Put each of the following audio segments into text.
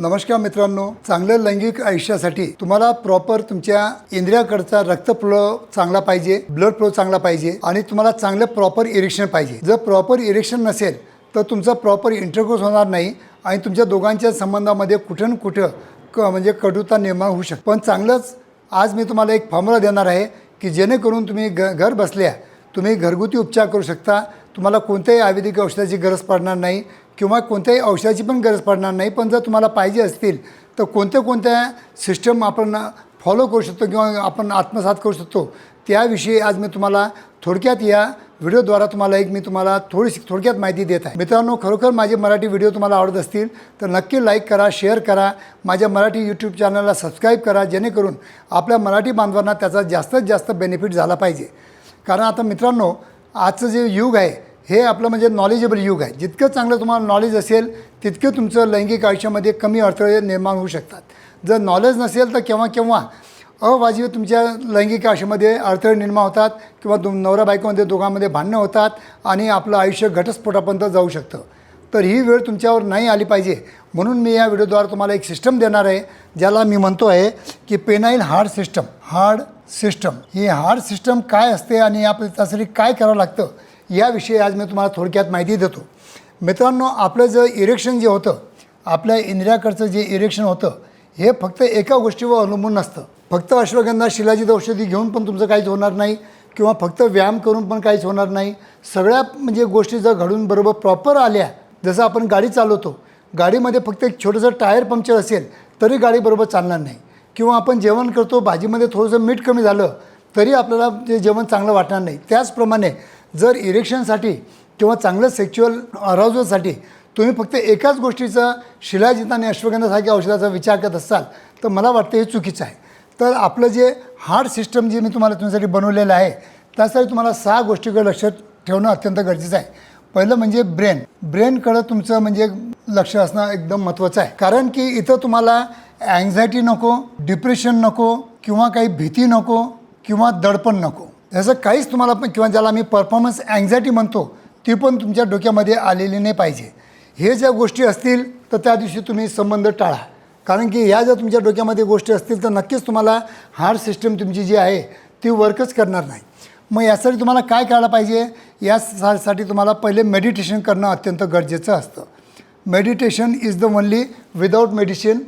नमस्कार मित्रांनो चांगल्या लैंगिक आयुष्यासाठी तुम्हाला प्रॉपर तुमच्या इंद्रियाकडचा रक्त फ्लो चांगला पाहिजे ब्लड फ्लो चांगला पाहिजे आणि तुम्हाला चांगलं प्रॉपर इरेक्शन पाहिजे. जर प्रॉपर इरेक्शन नसेल तर तुमचा प्रॉपर इंटरकोर्स होणार नाही आणि तुमच्या दोघांच्या संबंधामध्ये कुठं कुठं क म्हणजे कटुता निर्माण होऊ शकतो. पण चांगलंच आज मी तुम्हाला एक फॉर्म्युला देणार आहे की जेणेकरून तुम्ही घर बसल्या तुम्ही घरगुती उपचार करू शकता तुम्हाला कोणत्याही आयुर्वेदिक औषधाची गरज पडणार नाही किंवा कोणत्याही औषधाची पण गरज पडणार नाही पण जर तुम्हाला पाहिजे असतील तर कोणत्या कोणत्या सिस्टम आपण फॉलो करू शकतो किंवा आपण आत्मसात करू शकतो त्याविषयी आज मी तुम्हाला थोडक्यात या व्हिडिओद्वारा तुम्हाला एक मी तुम्हाला थोडीशी थोडक्यात माहिती देत आहे. मित्रांनो खरोखर माझे मराठी व्हिडिओ तुम्हाला आवडत असतील तर नक्की लाईक करा शेअर करा माझ्या मराठी यूट्यूब चॅनलला सबस्क्राईब करा जेणेकरून आपल्या मराठी बांधवांना त्याचा जास्तीत जास्त बेनिफिट झाला पाहिजे. कारण आता मित्रांनो आजचं जे युग आहे हे आपलं म्हणजे नॉलेजेबल युग आहे. जितकं चांगलं तुम्हाला नॉलेज असेल तितकं तुमचं लैंगिक आयुष्यामध्ये कमी अडथळे निर्माण होऊ शकतात. जर नॉलेज नसेल तर केव्हा केव्हा अवाजवी तुमच्या लैंगिक आयुष्यामध्ये अडथळे निर्माण होतात किंवा तुम नवरा बायकोमध्ये दोघांमध्ये भांडणं होतात आणि आपलं आयुष्य घटस्फोटापर्यंत जाऊ शकतं. तर ही वेळ तुमच्यावर नाही आली पाहिजे. म्हणून मी या व्हिडिओद्वारे तुम्हाला एक सिस्टम देणार आहे ज्याला मी म्हणतो आहे की penile hard system hard system ही हार्ड सिस्टम काय असते आणि या त्यासाठी काय करावं लागतं? याविषयी आज मी तुम्हाला थोडक्यात माहिती देतो. मित्रांनो आपलं जे इरेक्शन जे होतं आपल्या इंद्रियाकडचं जे इरेक्शन होतं हे फक्त एका गोष्टीवर अवलंबून नसतं. फक्त अश्वगंधा शिलाजीत औषधी घेऊन पण तुमचं काहीच होणार नाही किंवा फक्त व्यायाम करून पण काहीच होणार नाही. सगळ्या म्हणजे गोष्टी जर घडून बरोबर प्रॉपर आल्या जसं आपण गाडी चालवतो गाडीमध्ये फक्त एक छोटंसं टायर पंक्चर असेल तरी गाडी बरोबर चालणार नाही. किंवा आपण जेवण करतो भाजीमध्ये थोडंसं मीठ कमी झालं तरी आपल्याला ते जेवण चांगलं वाटणार नाही. त्याचप्रमाणे जर इरेक्शनसाठी किंवा चांगलं सेक्च्युअल अराउजलसाठी तुम्ही फक्त एकाच गोष्टीचा शिलाजित आणि अश्वगंधासारख्या औषधाचा विचार करत असाल तर मला वाटतं हे चुकीचं आहे. तर आपलं जे हार्ट सिस्टम जे मी तुम्हाला तुमच्यासाठी बनवलेलं आहे त्यासाठी तुम्हाला सहा गोष्टीकडे लक्ष ठेवणं अत्यंत गरजेचं आहे. पहिलं म्हणजे ब्रेन. ब्रेनकडं तुमचं म्हणजे लक्ष असणं एकदम महत्त्वाचं आहे. कारण की इथं तुम्हाला अँझायटी नको डिप्रेशन नको किंवा काही भीती नको किंवा दडपण नको. याचं काहीच तुम्हाला पण किंवा ज्याला आम्ही परफॉर्मन्स अँझायटी म्हणतो ती पण तुमच्या डोक्यामध्ये आलेली नाही पाहिजे. हे ज्या गोष्टी असतील तर त्या दिवशी तुम्ही संबंध टाळा. कारण की ह्या जर तुमच्या डोक्यामध्ये गोष्टी असतील तर नक्कीच तुम्हाला हार्ट सिस्टम तुमची जी आहे ती वर्कच करणार नाही. मग यासाठी तुम्हाला काय करायला पाहिजे? यासाठी तुम्हाला पहिले मेडिटेशन करणं अत्यंत गरजेचं असतं. Meditation is the only without medicine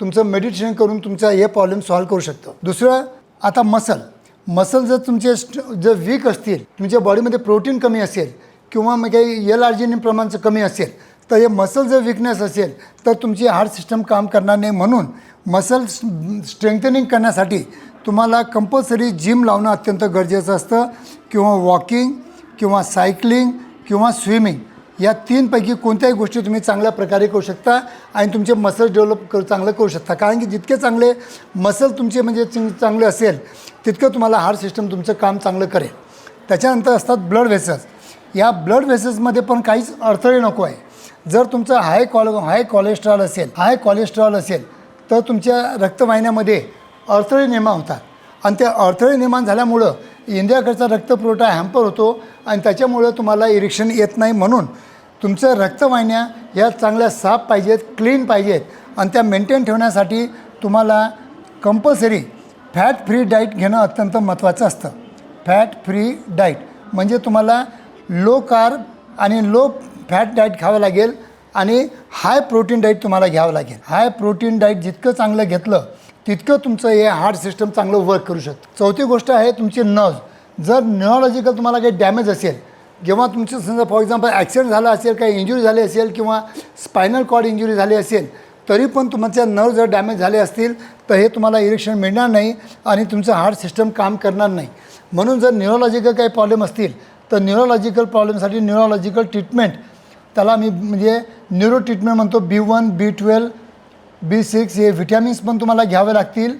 तुमचं मेडिटेशन करून तुमचा हे प्रॉब्लेम सॉल्व्ह करू शकतं. दुसरं आता मसल मसल जर तुमचे स्ट जर वीक असतील तुमच्या बॉडीमध्ये प्रोटीन कमी असेल किंवा मग काही एल आर्जिनिन प्रमाणचं कमी असेल तर हे मसल जर विकनेस असेल तर तुमची हार्ट सिस्टम काम करणार नाही म्हणून मसल स्ट्रेंथनिंग करण्यासाठी तुम्हाला कंपल्सरी जिम लावणं अत्यंत गरजेचं असतं किंवा वॉकिंग किंवा सायकलिंग किंवा स्विमिंग या तीनपैकी कोणत्याही गोष्टी तुम्ही चांगल्या प्रकारे करू शकता आणि तुमचे मसल डेव्हलप करू चांगलं करू शकता. कारण की जितके चांगले मसल तुमचे म्हणजे चांगले असेल तितकं तुम्हाला हार्ट सिस्टम तुमचं काम चांगलं करेल. त्याच्यानंतर असतात ब्लड व्हेसल्स या ब्लड व्हेसल्समध्ये पण काहीच अडथळे नको आहे. जर तुमचं हाय कॉल हाय कोलेस्ट्रॉल असेल हाय कोलेस्ट्रॉल असेल तर तुमच्या रक्तवाहिन्यामध्ये अडथळे निर्माण होतात. आणि ते अडथळे निर्माण झाल्यामुळं इंडियाकडचा रक्तपुरवठा हॅम्पर होतो आणि त्याच्यामुळं तुम्हाला इरेक्शन येत नाही म्हणून तुमचं रक्तवाहिन्या या चांगल्या साफ पाहिजेत क्लीन पाहिजेत आणि त्या मेंटेन ठेवण्यासाठी तुम्हाला कंपल्सरी फॅट फ्री डाईट घेणं अत्यंत महत्त्वाचं असतं. फॅट फ्री डाईट म्हणजे तुम्हाला लो कार्ब आणि लो फॅट डाईट खावं लागेल आणि हाय प्रोटीन डाईट तुम्हाला घ्यावं लागेल. हाय प्रोटीन डाईट जितकं चांगलं घेतलं तितकं तुमचं हे हार्ट सिस्टम चांगलं वर्क करू शकतं. चौथी गोष्ट आहे तुमची नर्व्ह जर न्यूरोलॉजिकल तुम्हाला काही डॅमेज असेल जेव्हा तुमचं समजा फॉर एक्झाम्पल ॲक्सिडेंट झाला असेल काही इंजुरी झाली असेल किंवा स्पायनल कॉर्ड इंजुरी झाली असेल तरी पण तुमच्या नर्व जर डॅमेज झाले असतील तर हे तुम्हाला इरेक्शन मिळणार नाही आणि तुमचं हार्ट सिस्टम काम करणार नाही. म्हणून जर न्यूरोलॉजिकल काही प्रॉब्लेम असतील तर न्यूरोलॉजिकल प्रॉब्लेमसाठी न्यूरोलॉजिकल ट्रीटमेंट त्याला मी म्हणजे न्यूरो ट्रीटमेंट म्हणतो B one B twelve B six हे व्हिटॅमिन्स पण तुम्हाला घ्यावे लागतील.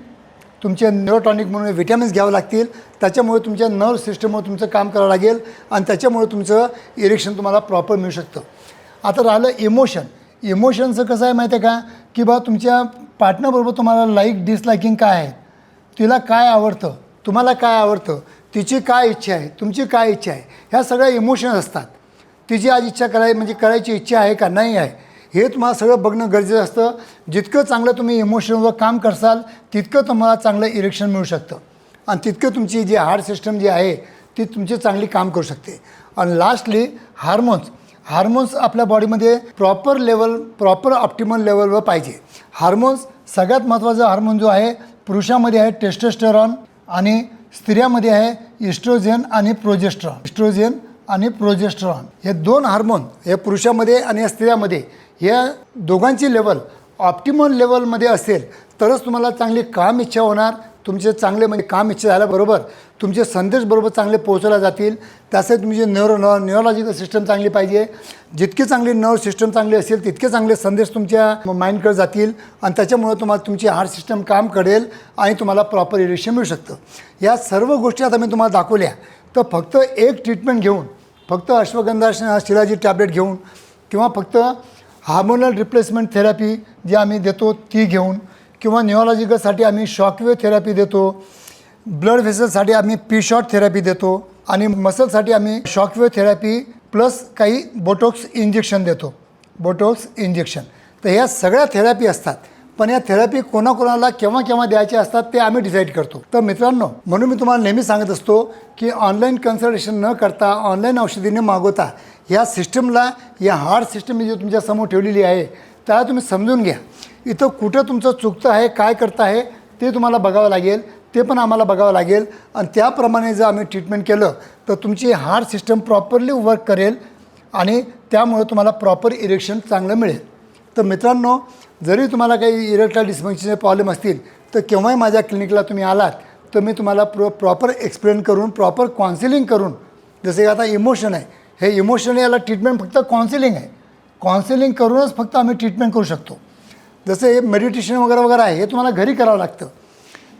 तुमचे न्यूरोटॉनिक म्हणून व्हिटॅमिन्स घ्यावे लागतील. त्याच्यामुळे तुमच्या नर्व सिस्टमवर तुमचं काम करावं लागेल आणि त्याच्यामुळे तुमचं इरेक्शन तुम्हाला प्रॉपर मिळू शकतं. आता राहिलं इमोशन इमोशनचं कसं आहे माहिती आहे का? की बा तुमच्या पार्टनरबरोबर तुम्हाला लाईक डिसलायकिंग काय आहे? तिला काय आवडतं? तुम्हाला काय आवडतं? तिची काय इच्छा आहे? तुमची काय इच्छा आहे? ह्या सगळ्या इमोशन्स असतात. तिची आज इच्छा कराय म्हणजे करायची इच्छा आहे का? नाही आहे. हे तुम्हाला सगळं बघणं गरजेचं असतं. जितकं चांगलं तुम्ही इमोशनवर काम करसाल तितकं तुम्हाला चांगलं इरेक्शन मिळू शकतं. आणि तितकं तुमची जी हार्ट सिस्टम जी आहे ती तुमची चांगली काम करू शकते. आणि लास्टली हार्मोन्स हार्मोन्स आपल्या बॉडीमध्ये प्रॉपर लेवल प्रॉपर ऑप्टिमल लेवलवर पाहिजे. हार्मोन्स सगळ्यात महत्त्वाचा हार्मोन जो आहे पुरुषामध्ये आहे टेस्टोस्टेरॉन आणि स्त्रियामध्ये आहे इस्ट्रोजेन आणि प्रोजेस्ट्रॉन इस्ट्रोजेन आणि प्रोजेस्ट्रॉन हे दोन हार्मोन हे पुरुषामध्ये आणि या स्त्रियामध्ये या दोघांची लेवल ऑप्टिमल लेवलमध्ये असेल तरच तुम्हाला चांगली काम इच्छा होणार. तुमचे चांगले म्हणजे काम इच्छा झाल्याबरोबर तुमचे संदेश बरोबर चांगले पोहोचवल्या जातील. त्यासाठी तुमची न्यूरो न न्यूरोलॉजिकल सिस्टम चांगली पाहिजे. जितकी चांगली नर्व सिस्टम चांगली असेल तितके चांगले संदेश तुमच्या माइंडकडे जातील. आणि त्याच्यामुळे तुम्हाला तुमची हार्ट सिस्टम काम करेल आणि तुम्हाला प्रॉपर इरेक्शन मिळू शकतं. या सर्व गोष्टी आता मी तुम्हाला दाखवल्या. तर फक्त एक ट्रीटमेंट घेऊन फक्त अश्वगंधा शिलाजी टॅबलेट घेऊन किंवा फक्त हार्मोनल रिप्लेसमेंट थेरपी जी आम्ही देतो ती घेऊन किंवा न्यूरोलॉजिकलसाठी आम्ही शॉकवेव्ह थेरपी देतो. ब्लड व्हेसलसाठी आम्ही पी शॉट थेरपी देतो आणि मसलसाठी आम्ही शॉकवेव्ह थेरपी प्लस काही बोटॉक्स इंजेक्शन देतो. बोटॉक्स इंजेक्शन तर ह्या सगळ्या थेरपी असतात. पण या थेरपी कोणाकोणाला केव्हा केव्हा द्यायचे असतात ते आम्ही डिसाईड करतो. तर मित्रांनो म्हणून मी तुम्हाला नेहमी सांगत असतो की ऑनलाईन कन्सल्टेशन न करता ऑनलाईन औषधी न मागवता ह्या सिस्टमला या हार्ड सिस्टम जी तुमच्यासमोर ठेवलेली आहे त्याला तुम्ही समजून घ्या. इथं कुठं तुमचं चुकतं आहे काय करतं आहे ते तुम्हाला बघावं लागेल ते पण आम्हाला बघावं लागेल. आणि त्याप्रमाणे जर आम्ही ट्रीटमेंट केलं तर तुमची हार्ट सिस्टम प्रॉपरली वर्क करेल आणि त्यामुळे तुम्हाला प्रॉपर इरेक्शन चांगलं मिळेल. तर मित्रांनो जरी तुम्हाला काही इरेक्टाईल डिस्फंक्शनचे प्रॉब्लेम असतील तर केव्हाही माझ्या क्लिनिकला तुम्ही आलात तर मी तुम्हाला प्रो प्रॉपर एक्सप्लेन करून प्रॉपर काउन्सिलिंग करून जसे की आता इमोशन आहे हे इमोशन याला ट्रीटमेंट फक्त काउन्सिलिंग आहे. काउन्सिलिंग करूनच फक्त आम्ही ट्रीटमेंट करू शकतो. जसं हे मेडिटेशन वगैरे वगैरे आहे हे तुम्हाला घरी करावं लागतं.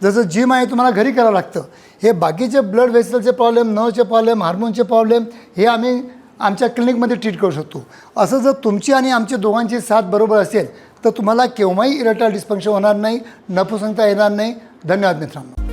जसं जिम आहे तुम्हाला घरी करावं लागतं. हे बाकीचे ब्लड वेसलचे प्रॉब्लेम नर्वचे प्रॉब्लेम हार्मोनचे प्रॉब्लेम हे आम्ही आमच्या क्लिनिकमध्ये ट्रीट करू शकतो. असं जर तुमची आणि आमच्या दोघांची साथ बरोबर असेल तर तुम्हाला केव्हाही इरेक्टाईल डिस्फंक्शन होणार नाही नपुसंगता येणार नाही. धन्यवाद मित्रांनो.